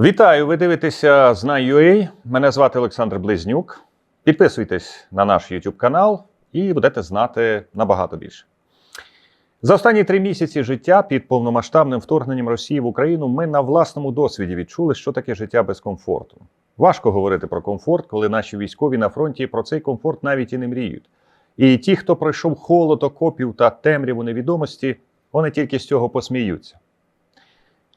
Вітаю! Ви дивитеся Знай.ua. Мене звати Олександр Близнюк. Підписуйтесь на наш YouTube канал і будете знати набагато більше. За останні три місяці життя під повномасштабним вторгненням Росії в Україну ми на власному досвіді відчули, що таке життя без комфорту. Важко говорити про комфорт, коли наші військові на фронті про цей комфорт навіть і не мріють. І ті, хто пройшов холод окопів та темряву невідомості, вони тільки з цього посміються.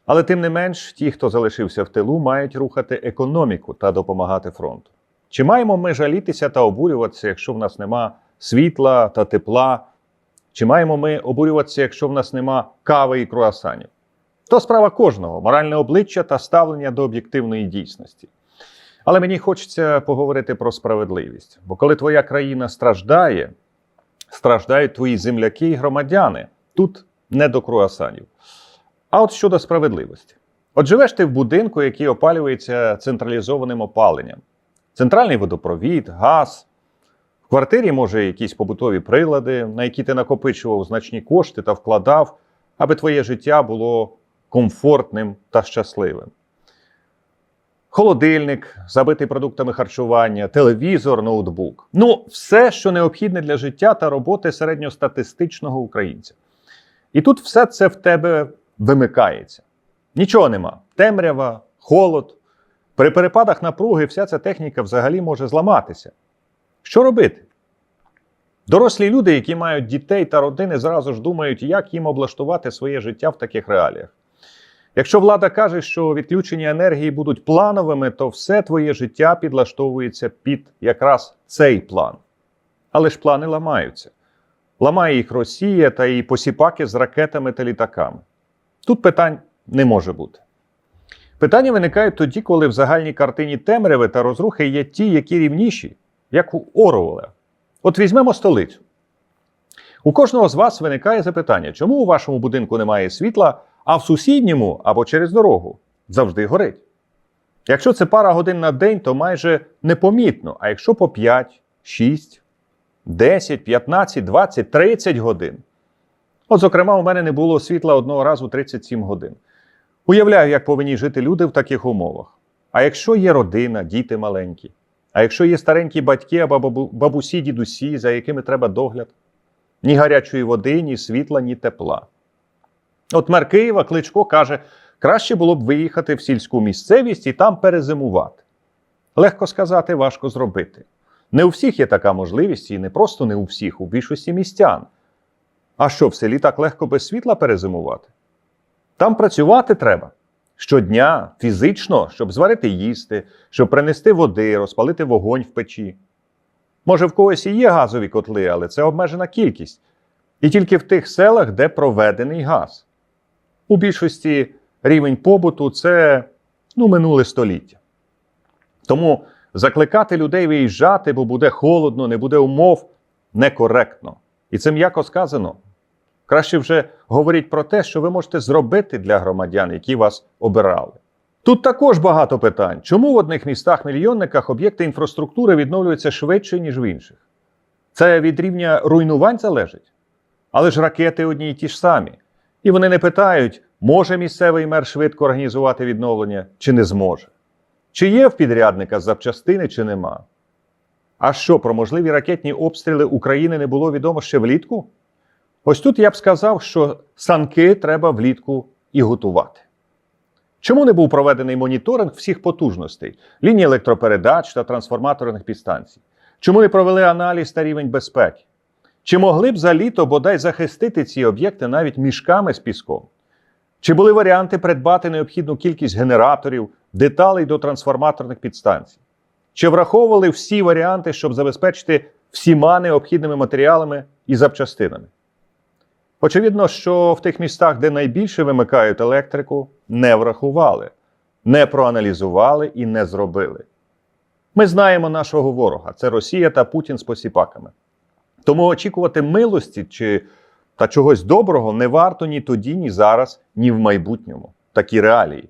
Але тим не менш, ті, хто залишився в тилу, мають рухати економіку та допомагати фронту. Чи маємо ми жалітися та обурюватися, якщо в нас нема світла та тепла? Чи маємо ми обурюватися, якщо в нас нема кави і круасанів? То справа кожного моральне обличчя та ставлення до об'єктивної дійсності. Але мені хочеться поговорити про справедливість. Бо коли твоя країна страждає, страждають твої земляки і громадяни. Тут не до круасанів. А от щодо справедливості. От живеш ти в будинку, який опалюється централізованим опаленням. Центральний водопровід, газ. В квартирі, може, якісь побутові прилади, на які ти накопичував значні кошти та вкладав, аби твоє життя було комфортним та щасливим. Холодильник, забитий продуктами харчування, телевізор, ноутбук. Ну, все, що необхідне для життя та роботи середньостатистичного українця. І тут все це в тебе вимикається. Нічого нема. Темрява, холод. При перепадах напруги вся ця техніка взагалі може зламатися. Що робити? Дорослі люди, які мають дітей та родини, зразу ж думають, як їм облаштувати своє життя в таких реаліях. Якщо влада каже, що відключення енергії будуть плановими, то все твоє життя підлаштовується під якраз цей план. Але ж плани ламаються. Ламає їх Росія та її посіпаки з ракетами та літаками. Тут питань не може бути. Питання виникають тоді, коли в загальній картині темряви та розрухи є ті, які рівніші, як у Оруелла. От візьмемо столицю. У кожного з вас виникає запитання, чому у вашому будинку немає світла, а в сусідньому або через дорогу завжди горить. Якщо це пара годин на день, то майже непомітно, а якщо по 5, 6, 10, 15, 20, 30 годин. От, зокрема, у мене не було світла одного разу 37 годин. Уявляю, як повинні жити люди в таких умовах. А якщо є родина, діти маленькі, а якщо є старенькі батьки або бабусі, дідусі, за якими треба догляд, ні гарячої води, ні світла, ні тепла. От мер Києва Кличко каже, краще було б виїхати в сільську місцевість і там перезимувати. Легко сказати, важко зробити. Не у всіх є така можливість, і не просто не у всіх, у більшості містян. А що в селі так легко без світла перезимувати? Там працювати треба щодня, фізично, щоб зварити їсти, щоб принести води, розпалити вогонь в печі. Може, в когось і є газові котли, але це обмежена кількість. І тільки в тих селах, де проведений газ. У більшості рівень побуту це ну, минуле століття. Тому закликати людей виїжджати, бо буде холодно, не буде умов, некоректно. І це м'яко сказано. Краще вже говоріть про те, що ви можете зробити для громадян, які вас обирали. Тут також багато питань. Чому в одних містах-мільйонниках об'єкти інфраструктури відновлюються швидше, ніж в інших? Це від рівня руйнувань залежить. Але ж ракети одні й ті ж самі. І вони не питають, може місцевий мер швидко організувати відновлення чи не зможе. Чи є в підрядника запчастини, чи нема. А що про можливі ракетні обстріли України не було відомо ще влітку? Ось тут я б сказав, що санки треба влітку і готувати. Чому не був проведений моніторинг всіх потужностей, ліній електропередач та трансформаторних підстанцій? Чому не провели аналіз та рівень безпеки? Чи могли б за літо бодай захистити ці об'єкти навіть мішками з піском? Чи були варіанти придбати необхідну кількість генераторів, деталей до трансформаторних підстанцій? Чи враховували всі варіанти, щоб забезпечити всіма необхідними матеріалами і запчастинами? Очевидно, що в тих містах, де найбільше вимикають електрику, не врахували, не проаналізували і не зробили. Ми знаємо нашого ворога це Росія та Путін з посіпаками. Тому очікувати милості чи та чогось доброго не варто ні тоді, ні зараз, ні в майбутньому. Такі реалії.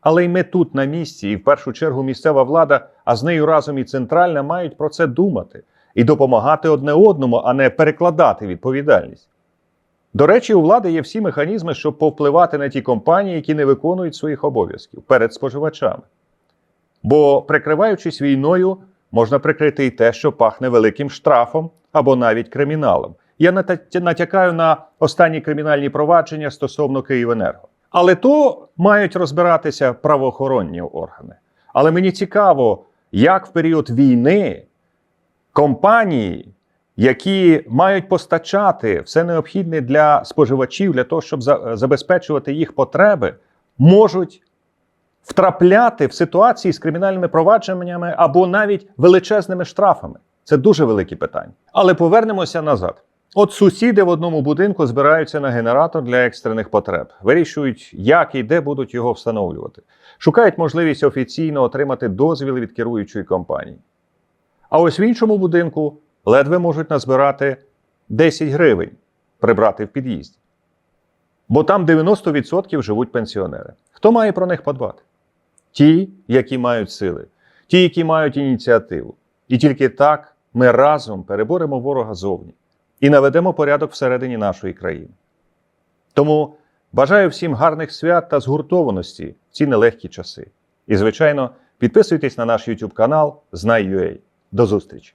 Але й ми тут на місці, і в першу чергу місцева влада, а з нею разом і центральна, мають про це думати і допомагати одне одному, а не перекладати відповідальність. До речі, у влади є всі механізми, щоб повпливати на ті компанії, які не виконують своїх обов'язків перед споживачами. Бо, прикриваючись війною, можна прикрити і те, що пахне великим штрафом або навіть криміналом. Я натякаю на останні кримінальні провадження стосовно Київенерго. Але то мають розбиратися правоохоронні органи. Але мені цікаво, як в період війни компанії, які мають постачати все необхідне для споживачів, для того, щоб забезпечувати їх потреби, можуть втрапляти в ситуації з кримінальними провадженнями або навіть величезними штрафами. Це дуже великі питання. Але повернемося назад. От сусіди в одному будинку збираються на генератор для екстрених потреб, вирішують, як і де будуть його встановлювати, шукають можливість офіційно отримати дозвіл від керуючої компанії. А ось в іншому будинку ледве можуть назбирати 10 гривень прибрати в під'їзді. Бо там 90% живуть пенсіонери. Хто має про них подбати? Ті, які мають сили, ті, які мають ініціативу. І тільки так ми разом переборемо ворога зовні і наведемо порядок всередині нашої країни. Тому бажаю всім гарних свят та згуртованості в ці нелегкі часи. І, звичайно, підписуйтесь на наш YouTube канал Знай.ua. До зустрічі!